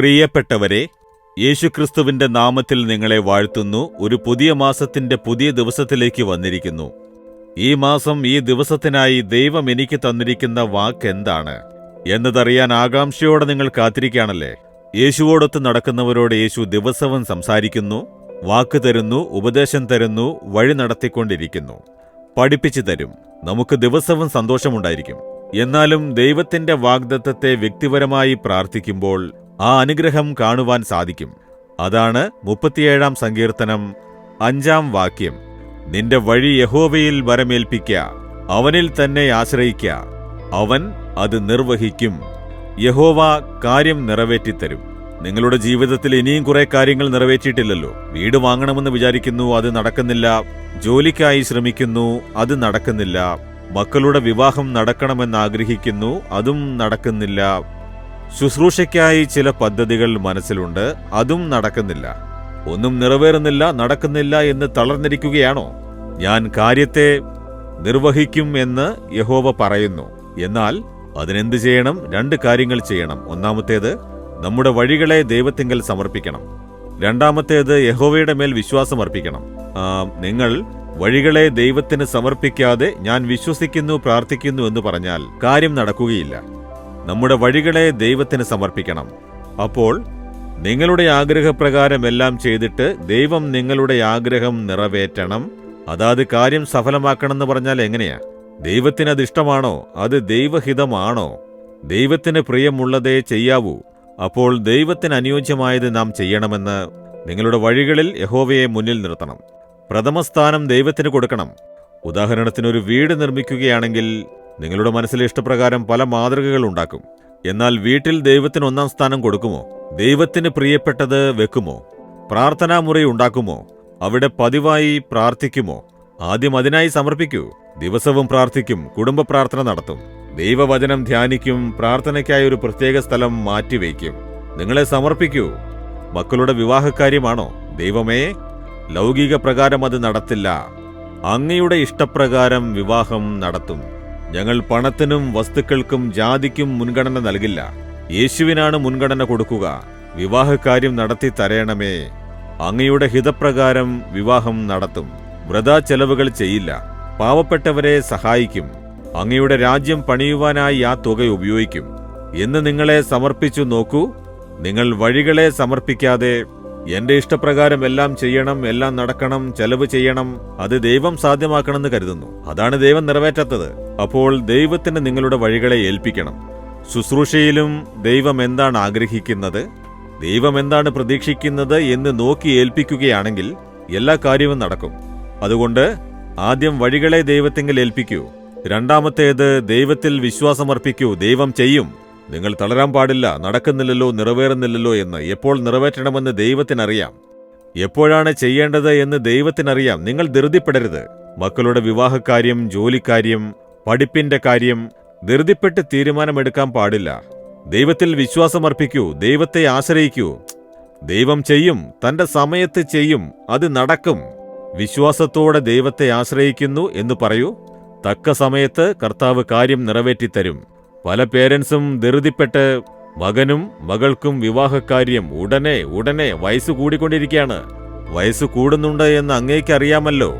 പ്രിയപ്പെട്ടവരെ യേശുക്രിസ്തുവിന്റെ നാമത്തിൽ നിങ്ങളെ വാഴ്ത്തുന്നു. ഒരു പുതിയ മാസത്തിന്റെ പുതിയ ദിവസത്തിലേക്ക് വന്നിരിക്കുന്നു. ഈ മാസം ഈ ദിവസത്തിനായി ദൈവം എനിക്ക് തന്നിരിക്കുന്ന വാക്ക് എന്താണ്? എന്നതറിയാൻ ആകാംക്ഷയോടെ നിങ്ങൾ കാത്തിരിക്കുകയാണല്ലേ? യേശുവോടൊത്ത് നടക്കുന്നവരോട് യേശു ദിവസവും സംസാരിക്കുന്നു വാക്ക് തരുന്നു ഉപദേശം തരുന്നു വഴി നടത്തിക്കൊണ്ടിരിക്കുന്നു. പഠിപ്പിച്ചു തരും. നമുക്ക് ദിവസവും സന്തോഷമുണ്ടായിരിക്കും. എന്നാലും ദൈവത്തിന്റെ വാഗ്ദത്തത്തെ വ്യക്തിപരമായി പ്രാർത്ഥിക്കുമ്പോൾ ആ അനുഗ്രഹം കാണുവാൻ സാധിക്കും. അതാണ് മുപ്പത്തിയേഴാം സങ്കീർത്തനം അഞ്ചാം വാക്യം. നിന്റെ വഴി യഹോവയിൽ വരമേൽപ്പിക്ക അവനിൽ തന്നെ ആശ്രയിക്ക അവൻ അത് നിർവഹിക്കും. യഹോവ കാര്യം നിറവേറ്റിത്തരും. നിങ്ങളുടെ ജീവിതത്തിൽ ഇനിയും കുറെ കാര്യങ്ങൾ നിറവേറ്റിയിട്ടില്ലല്ലോ. വീട് വാങ്ങണമെന്ന് വിചാരിക്കുന്നു അത് നടക്കുന്നില്ല. ജോലിക്കായി ശ്രമിക്കുന്നു അത് നടക്കുന്നില്ല. മക്കളുടെ വിവാഹം നടക്കണമെന്ന് ആഗ്രഹിക്കുന്നു അതും നടക്കുന്നില്ല. ശുശ്രൂഷയ്ക്കായി ചില പദ്ധതികൾ മനസ്സിലുണ്ട് അതും നടക്കുന്നില്ല. ഒന്നും നിറവേറുന്നില്ല നടക്കുന്നില്ല എന്ന് തളർന്നിരിക്കുകയാണോ? ഞാൻ കാര്യത്തെ നിർവഹിക്കും എന്ന് യഹോവ പറയുന്നു. എന്നാൽ അതിനെന്ത് ചെയ്യണം? രണ്ട് കാര്യങ്ങൾ ചെയ്യണം. ഒന്നാമത്തേത് നമ്മുടെ വഴികളെ ദൈവത്തിങ്കൽ സമർപ്പിക്കണം. രണ്ടാമത്തേത് യഹോവയുടെ മേൽ വിശ്വാസം അർപ്പിക്കണം. നിങ്ങൾ വഴികളെ ദൈവത്തിന് സമർപ്പിക്കാതെ ഞാൻ വിശ്വസിക്കുന്നു പ്രാർത്ഥിക്കുന്നു എന്ന് പറഞ്ഞാൽ കാര്യം നടക്കുകയില്ല. നമ്മുടെ വഴികളെ ദൈവത്തിന് സമർപ്പിക്കണം. അപ്പോൾ നിങ്ങളുടെ ആഗ്രഹപ്രകാരം എല്ലാം ചെയ്തിട്ട് ദൈവം നിങ്ങളുടെ ആഗ്രഹം നിറവേറ്റണം. അതാത് കാര്യം സഫലമാക്കണമെന്ന് പറഞ്ഞാൽ എങ്ങനെയാ? ദൈവത്തിന് അത് ഇഷ്ടമാണോ? അത് ദൈവഹിതമാണോ? ദൈവത്തിന് പ്രിയമുള്ളതേ ചെയ്യാവൂ. അപ്പോൾ ദൈവത്തിന് അനുയോജ്യമായത് നാം ചെയ്യണമെന്ന് നിങ്ങളുടെ വഴികളിൽ യഹോവയെ മുന്നിൽ നിർത്തണം. പ്രഥമസ്ഥാനം ദൈവത്തിന് കൊടുക്കണം. ഉദാഹരണത്തിന് ഒരു വീട് നിർമ്മിക്കുകയാണെങ്കിൽ നിങ്ങളുടെ മനസ്സിലെ ഇഷ്ടപ്രകാരം പല മാതൃകകൾ ഉണ്ടാക്കും. എന്നാൽ വീട്ടിൽ ദൈവത്തിന് ഒന്നാം സ്ഥാനം കൊടുക്കുമോ? ദൈവത്തിന് പ്രിയപ്പെട്ടത് വെക്കുമോ? പ്രാർത്ഥനാ മുറി ഉണ്ടാക്കുമോ? അവിടെ പതിവായി പ്രാർത്ഥിക്കുമോ? ആദ്യം അതിനായി സമർപ്പിക്കൂ. ദിവസവും പ്രാർത്ഥിക്കും കുടുംബ പ്രാർത്ഥന നടത്തും. ദൈവവചനം ധ്യാനിക്കും പ്രാർത്ഥനയ്ക്കായി ഒരു പ്രത്യേക സ്ഥലം മാറ്റിവെക്കും നിങ്ങളെ സമർപ്പിക്കൂ. മക്കളുടെ വിവാഹകാര്യമാണോ ദൈവമേ ലൗകിക പ്രകാരം അത് നടത്തില്ല. അങ്ങയുടെ ഇഷ്ടപ്രകാരം വിവാഹം നടത്തും. ഞങ്ങൾ പണത്തിനും വസ്തുക്കൾക്കും ജാതിക്കും മുൻഗണന നൽകില്ല. യേശുവിനാണ് മുൻഗണന കൊടുക്കുക. വിവാഹകാര്യം നടത്തി തരയണമേ. അങ്ങയുടെ ഹിതപ്രകാരം വിവാഹം നടത്തും. വ്രതാ ചെലവുകൾ ചെയ്യില്ല. പാവപ്പെട്ടവരെ സഹായിക്കും. അങ്ങയുടെ രാജ്യം പണിയുവാനായി ആ തുക ഉപയോഗിക്കും. എന്ന് നിങ്ങളെ സമർപ്പിച്ചു നോക്കൂ. നിങ്ങൾ വഴികളെ സമർപ്പിക്കാതെ എന്റെ ഇഷ്ടപ്രകാരം എല്ലാം ചെയ്യണം എല്ലാം നടക്കണം ചെലവ് ചെയ്യണം അത് ദൈവം സാധ്യമാക്കണമെന്ന് കരുതുന്നു. അതാണ് ദൈവം നിറവേറ്റാത്തത്. അപ്പോൾ ദൈവത്തിന് നിങ്ങളുടെ വഴികളെ ഏൽപ്പിക്കണം. ശുശ്രൂഷയിലും ദൈവം എന്താണ് ആഗ്രഹിക്കുന്നത്? ദൈവം എന്താണ് പ്രതീക്ഷിക്കുന്നത് എന്ന് നോക്കി ഏൽപ്പിക്കുകയാണെങ്കിൽ എല്ലാ കാര്യവും നടക്കും. അതുകൊണ്ട് ആദ്യം വഴികളെ ദൈവത്തെങ്കിൽ ഏൽപ്പിക്കൂ. രണ്ടാമത്തേത് ദൈവത്തിൽ വിശ്വാസമർപ്പിക്കൂ. ദൈവം ചെയ്യും. നിങ്ങൾ തളരാൻ പാടില്ല നടക്കുന്നില്ലല്ലോ നിറവേറുന്നില്ലല്ലോ എന്ന് എപ്പോൾ നിറവേറ്റണമെന്ന് ദൈവത്തിനറിയാം. എപ്പോഴാണ് ചെയ്യേണ്ടത് എന്ന് ദൈവത്തിനറിയാം. നിങ്ങൾ ധൃതിപ്പെടരുത്. മക്കളുടെ വിവാഹക്കാര്യം ജോലിക്കാര്യം പഠിപ്പിന്റെ കാര്യം ധൃതിപ്പെട്ട് തീരുമാനമെടുക്കാൻ പാടില്ല. ദൈവത്തിൽ വിശ്വാസമർപ്പിക്കൂ ദൈവത്തെ ആശ്രയിക്കൂ. ദൈവം ചെയ്യും തന്റെ സമയത്ത് ചെയ്യും അത് നടക്കും. വിശ്വാസത്തോടെ ദൈവത്തെ ആശ്രയിക്കുന്നു എന്ന് പറയൂ. തക്ക സമയത്ത് കർത്താവ് കാര്യം നിറവേറ്റിത്തരും. പല പേരൻസും ധൃതിപ്പെട്ട് മകനും മകൾക്കും വിവാഹകാര്യം ഉടനെ ഉടനെ വയസ്സ് കൂടിക്കൊണ്ടിരിക്കുകയാണ്. വയസ്സ് കൂടുന്നുണ്ട് എന്ന് അങ്ങേക്കറിയാമല്ലോ.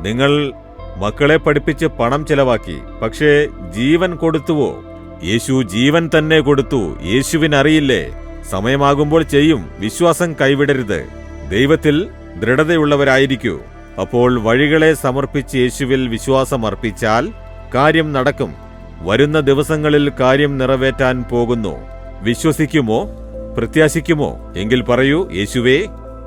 നിങ്ങൾ മക്കളെ പഠിപ്പിച്ച് പണം ചെലവാക്കി പക്ഷേ ജീവൻ കൊടുത്തുവോ? യേശു ജീവൻ തന്നെ കൊടുത്തു യേശുവിനറിയില്ലേ? സമയമാകുമ്പോൾ ചെയ്യും വിശ്വാസം കൈവിടരുത്. ദൈവത്തിൽ ദൃഢതയുള്ളവരായിരിക്കൂ. അപ്പോൾ വഴികളെ സമർപ്പിച്ച് യേശുവിൽ വിശ്വാസമർപ്പിച്ചാൽ കാര്യം നടക്കും. വരുന്ന ദിവസങ്ങളിൽ കാര്യം നിറവേറ്റാൻ പോകുന്നു. വിശ്വസിക്കുമോ? പ്രത്യാശിക്കുമോ? എങ്കിൽ പറയൂ യേശുവേ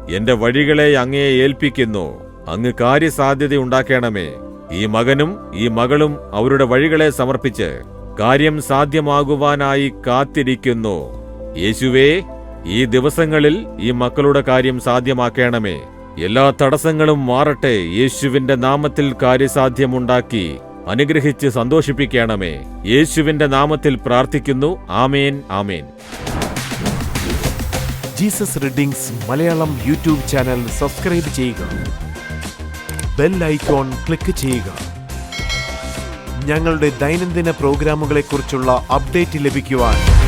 എന്റെ വഴികളെ അങ്ങയെ ഏൽപ്പിക്കുന്നു. അങ്ങ് കാര്യസാധ്യത ഉണ്ടാക്കണമേ. ഈ മകനും ഈ മകളും അവരുടെ വഴികളെ സമർപ്പിച്ച് കാര്യം സാധ്യമാകുവാനായി കാത്തിരിക്കുന്നു. യേശുവേ ഈ ദിവസങ്ങളിൽ ഈ മക്കളുടെ കാര്യം സാധ്യമാക്കണമേ. എല്ലാ തടസ്സങ്ങളും മാറട്ടെ. യേശുവിന്റെ നാമത്തിൽ കാര്യസാധ്യമുണ്ടാക്കി. അനുഗ്രഹിച്ച് സന്തോഷിപ്പിക്കണമേ. യേശുവിന്റെ നാമത്തിൽ പ്രാർത്ഥിക്കുന്നു. ആമേൻ ആമേൻ. Jesus readings Malayalam YouTube channel subscribe ചെയ്യുക. ബെൽ ക്ലിക്ക് ചെയ്യുക. ഞങ്ങളുടെ ദൈനംദിന പ്രോഗ്രാമുകളെക്കുറിച്ചുള്ള അപ്ഡേറ്റ് ലഭിക്കുവാൻ